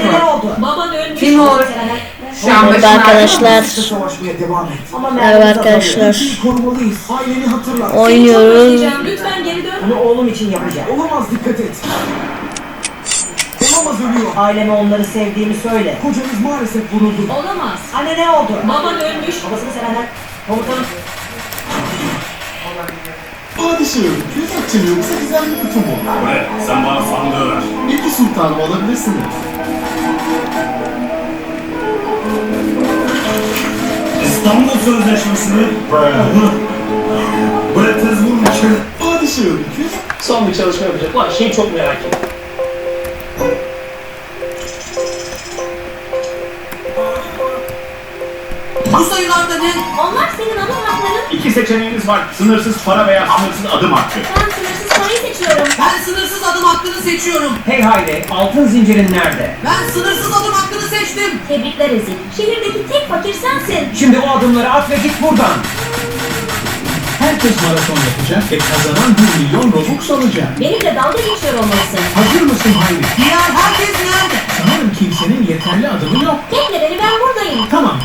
Anne ne oldu? Baba dönmüş. Timur. Şu an Evet başına arkadaşlar. Merhaba arkadaşlar. Oynuyoruz. Özleyeceğim. Lütfen geri dön. Bunu oğlum için yapacağım. Olamaz dikkat et. Olamaz ölüyor. Aileme onları sevdiğimi söyle. Kocanız maalesef vuruldu. Olamaz. Anne ne oldu? Baba dönmüş. Babasını sevenler. Komutanım. Padişahım, Küfetçi yoksa gizemli kutu mu? Evet, sen bana sandığı ver. İki sultanım olabilirsiniz. İstanbul Sözleşmesi'ni Bretezburg için Padişahım, küf... Son bir çalışma yapacak. Ulan şeyi çok merak ettim. Bu sayılarda ne? Onlar senin adım hakların. iki seçeneğiniz var. Sınırsız para veya sınırsız adım hakkı. Ben sınırsız seçiyorum. Ben sınırsız adım hakkını seçiyorum. Hey Hayri, altın zincirin nerede? Ben sınırsız adım hakkını seçtim. Tebrikler Ezil. Şehirdeki tek fakir sensin. Şimdi o adımları at ve git buradan. Herkes maraton yapacak ve kazanan 1 milyon Robux alacak. Benimle dalga geçiyor olmalısın. Hazır mısın Hayri? Diğer herkes nerede? Sanırım kimsenin yeterli adımı yok. Bekle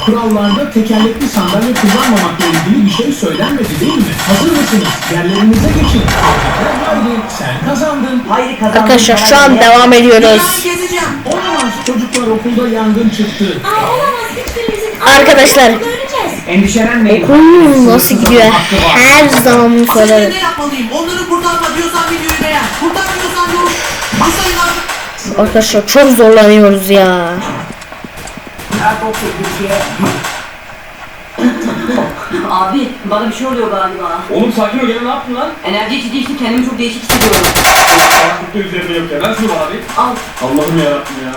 kurallarda tekerlekli sandalye kullanmamakla ilgili bir şey söylenmedi değil mi? Hazır mısınız? Yerlerinize geçin. Hayri, sen kazandın. Hayri kazandı. Arkadaşlar şu an devam ediyoruz. Olamaz, çocuklar okulda yangın çıktı. Aa olamaz. Hiçbirimizin Arkadaşlar. Endişelenmeyin. Hmm, nasıl gidiyor? Her zaman ne yapmalıyım? Onları videoyu beğen. Kurtarmıyorsan sayılarda... Arkadaşlar çok zorlanıyoruz ya. Erkok Türkiye. Abi bana bir şey oluyor galiba. Oğlum sakin ol gene ne yaptın lan? Enerji içici içti kendimi çok değişik hissediyorum. Salaklıkta üzerinde yok ya. Ver şunu abi. Al. Allah'ım yarabbim ya.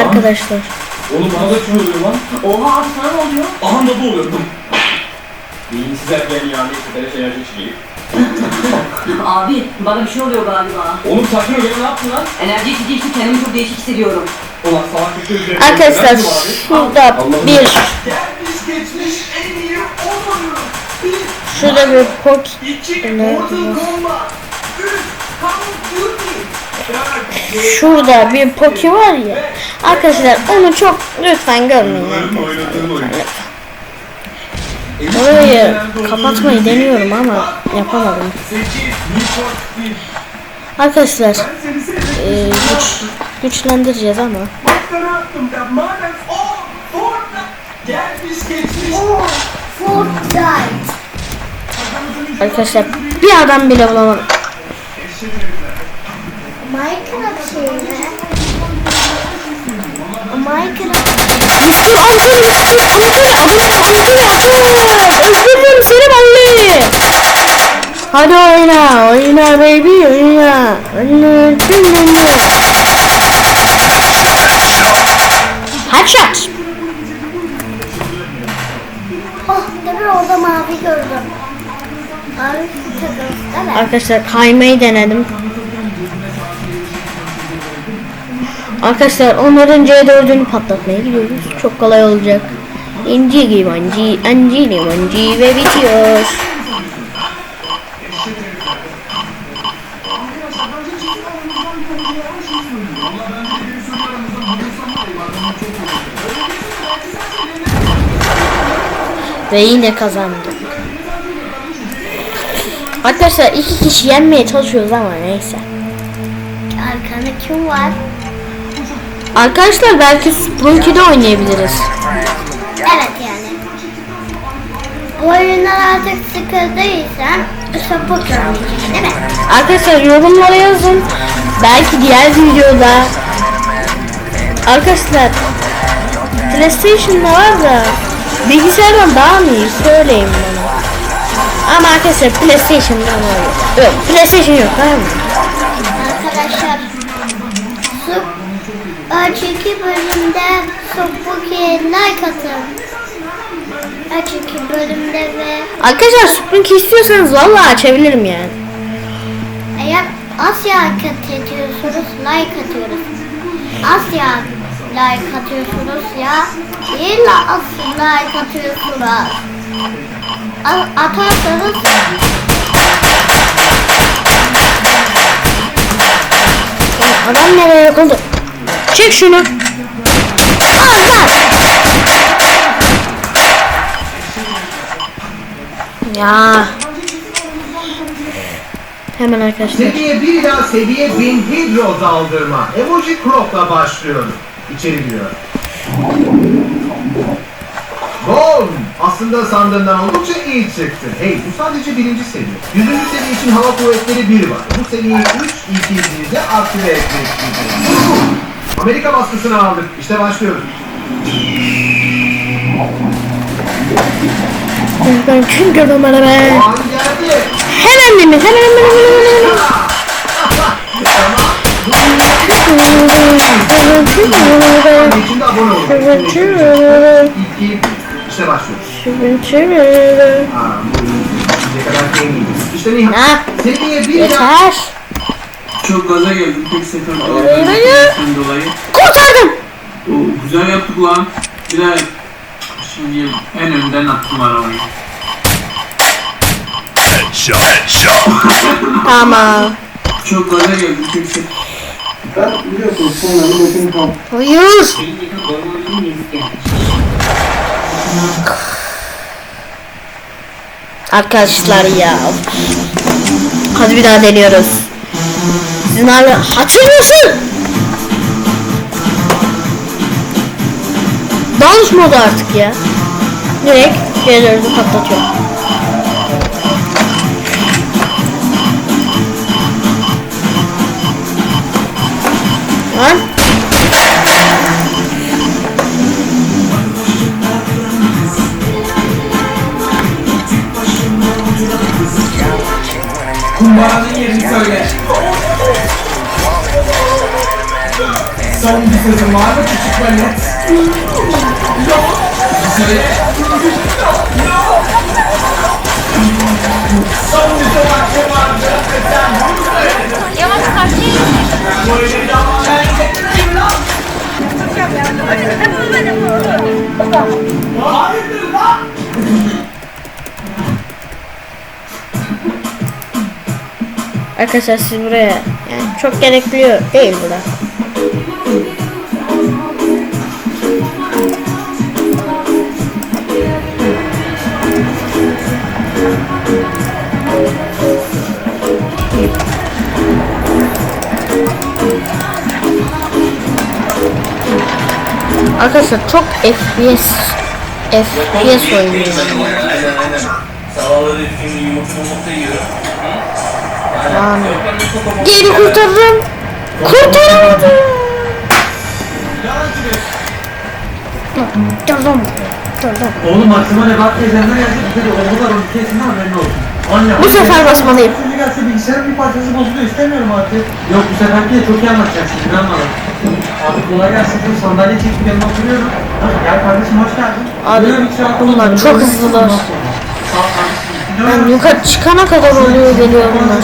Arkadaşlar. Oğlum bana da şunu oluyor lan. Oha abi sana ne oluyor? Aha da bu oluyor. Beyinsiz ergen ya. Neyse tere enerji içeceği. Abi bana bir şey oluyor galiba. Oğlum sakin ol gene ne yaptın lan? Enerji içici içti kendimi çok değişik hissediyorum. Arkadaşlar şurada bir Gelmiş geçmiş en iyi olmuyor. Bir, şurada bir. Dört, şurada bir poki var ya. Arkadaşlar onu çok lütfen görmeyin. Orayı kapatmayı deniyorum ama yapamadım. Arkadaşlar e, güçlendireceğiz ama. Bakkara attım da madem o Fortnite gelmiş geçmiş. Arkadaşlar bir adam bile bulamadım. Minecraft şey mi? Minecraft Düştü altın düştü. Altın altın Öldürdüm seni vallahi. Hadi oyna oyna baby oyna. Oyna dün Headshot. Oh demir orada mavi gördüm. Mavi takıldı. Arkadaşlar kaymayı denedim. Arkadaşlar onların C4'ünü patlatmaya gidiyoruz. Çok kolay olacak. İnci gibi anci, anci limanci ve bitiyor. Ve yine kazandık. Arkadaşlar iki kişi yenmeye çalışıyoruz ama neyse. Arkanda kim var? Arkadaşlar belki Sprunky'de oynayabiliriz. Evet yani. Bu oyunlar artık sıkıldıysan sapık oynayacaksın değil mi? Arkadaşlar yorumlara yazın. Belki diğer videoda Arkadaşlar PlayStation'da var da bilgisayardan daha mı iyi söyleyin bana. Ama arkadaşlar PlayStation'dan var. Yok PlayStation yok tamam mı? Arkadaşlar su önceki bölümde Supuki'ye like atın. Önceki bölümde ve Arkadaşlar Sprunky istiyorsanız vallahi açabilirim yani. eğer Asya kat ediyorsunuz like atıyoruz. Asya like atıyorsunuz ya. Değil la Asya like atıyorsunuz. Atarsanız Adam nereye oldu? Çek şunu. Allah! Ya. Hemen arkadaşlar. Seviye 1 ila seviye 1000 hidro daldırma. Emoji crop'la başlıyorum. İçeri giriyor. Boom! Aslında sandığımdan oldukça iyi çıktı. Hey bu sadece birinci seviye. Yüzüncü seviye için hava kuvvetleri 1 var. Bu seviyeyi 3 2 aktive etmek. Amerika baskısını aldık. İşte başlıyoruz. Ben kim gördüm bana be? Hemen mi? Hemen hemen hemen hemen. İki, işte başlıyoruz. İşte Seviye 1 ila yeter. Çok gaza geldim tek sefer dolayı. Kurtardım. Oo, güzel yaptık lan. Bir yap. Şimdi en önden attım arabayı. Tamam. Çok gaza geldim tek sefer. Hayır. Elindeki gormonun yezik Arkadaşlar ya. Hadi bir daha deniyoruz. Sizin hala hatırlıyorsun. Dalış modu artık ya. Direkt geliyoruz patlatıyor. Lan. Kumbaranın yerini söyle. Son bir sözüm var mı küçük velet? Söyle. Son bir söz hakkım vardı. ve Arkadaşlar siz buraya yani çok gerekli değil burada. Arkadaşlar çok FPS FPS oynuyor. Sabahları yumurta yiyorum. Lan. Geri kurtarırım. Kurtaramadım. Kurtardım. Kurtardım. Oğlum aklıma ne bak teyzemden geldi. Bir de oğlu var onun kesin haberin olsun. Anne, Bu sefer basmalıyım. Şimdi gelse bilgisayarın bir parçası bozuluyor istemiyorum artık. Yok bu seferki de çok iyi anlatacaksın inan bana. Abi kolay gelsin. Sandalye çekip yanına oturuyorum. Gel kardeşim hoş geldin. Abi, atalım. bunlar çok hızlılar. Sağ ol Ben yukarı çıkana kadar oluyor geliyor bunlar.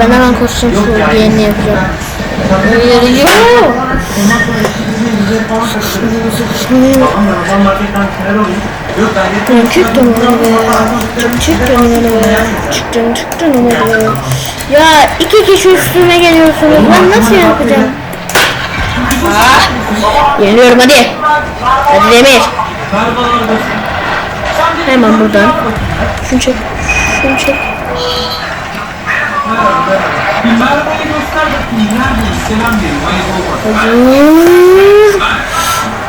Ben hemen koşacağım şu yani. diğerini yapacağım. Getireyim. çıktım onu be. Çıktım onu be. Çıktım çıktım onu. Ya iki kişi üstüme geliyorsunuz. Ben nasıl yapacağım? Ah. Geliyorum hadi. Hadi Demir. Hemen buradan. Şunu çek. Şunu çek.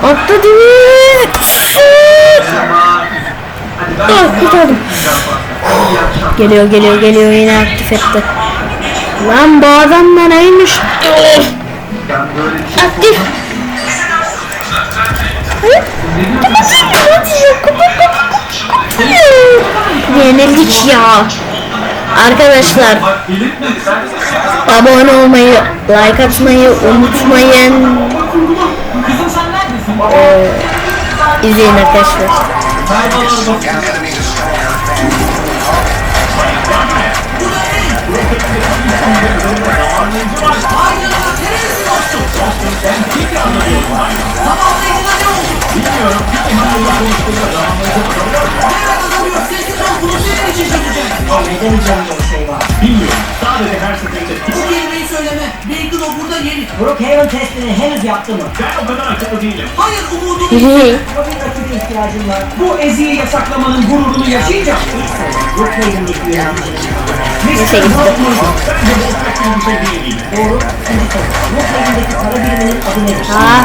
Atla ben Ah kurtardım. Geliyor geliyor geliyor yine aktif etti. Lan bu adam da neymiş? Aktif. Hayır. Yenildik ya. Arkadaşlar abone olmayı, like atmayı unutmayın. Ee, izleyin arkadaşlar. Bilmiyorum. Sadece her seferinde Bu kelimeyi söyleme. Bacon o burada yeni. Brook Mayonun testini henüz yaptı mı? Ben o kadar akıllı değilim. Hayır umudunu Ama bir rakibe ihtiyacım var. Bu eziği yasaklamanın gururunu yaşayacağım. Brookhaven'daki yöneticinin. Neyse gitti. Bence bu pek bir şey değil. Doğru. Brookhaven'daki para biriminin adı nedir? Aa,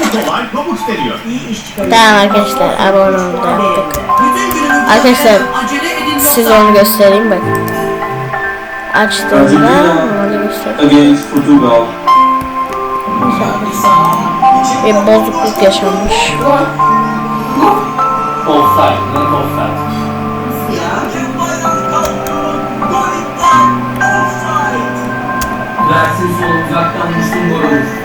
Bu kolay Robux veriyor. İyi iş çıkarıyor. tamam arkadaşlar abone olduk. bütün Arkadaşlar, Size onu göstereyim bak. Açtığımda onu göster. Against Portugal. Bir bozukluk yaşanmış. Versin sol uzaktan vursun gol olur.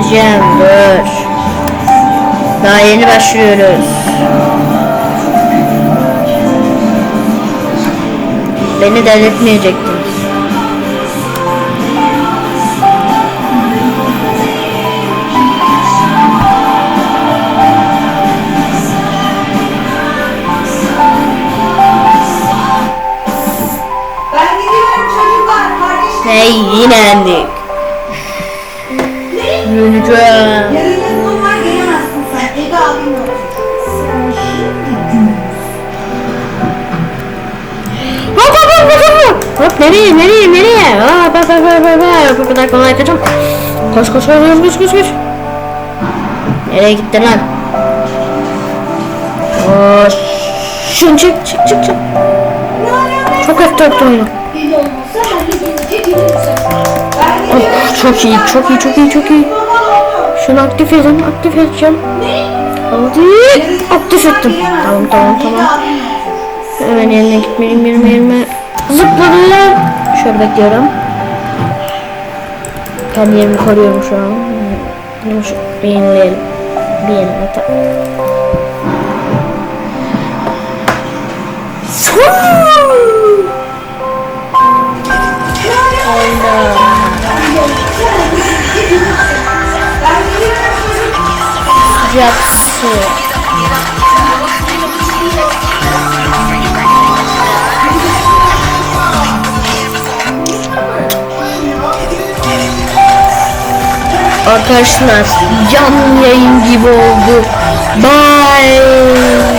Geleceğim dur. Daha yeni başlıyoruz. Beni delirtmeyecektiniz. Nereye nereye nereye? Aa bak bak bak bak bak. Bu kadar kolay kaçam. Koş koş koş koş koş koş. Nereye gittin lan? Koş. Şun çık çık çık çık. Çok kötü yaptım oyunu. Oh, çok iyi çok iyi çok iyi çok iyi. Şunu aktif edin aktif edeceğim. Hadi aktif ettim. Tamam tamam tamam. Hemen yerine gitmeliyim yerime yerime. Zıpladım. Şöyle bekliyorum. Kendi yerimi koruyorum şu an. Bunu şu bir yenileyelim. Bir yenile Arkadaşlar yan yayın gibi oldu. Bye.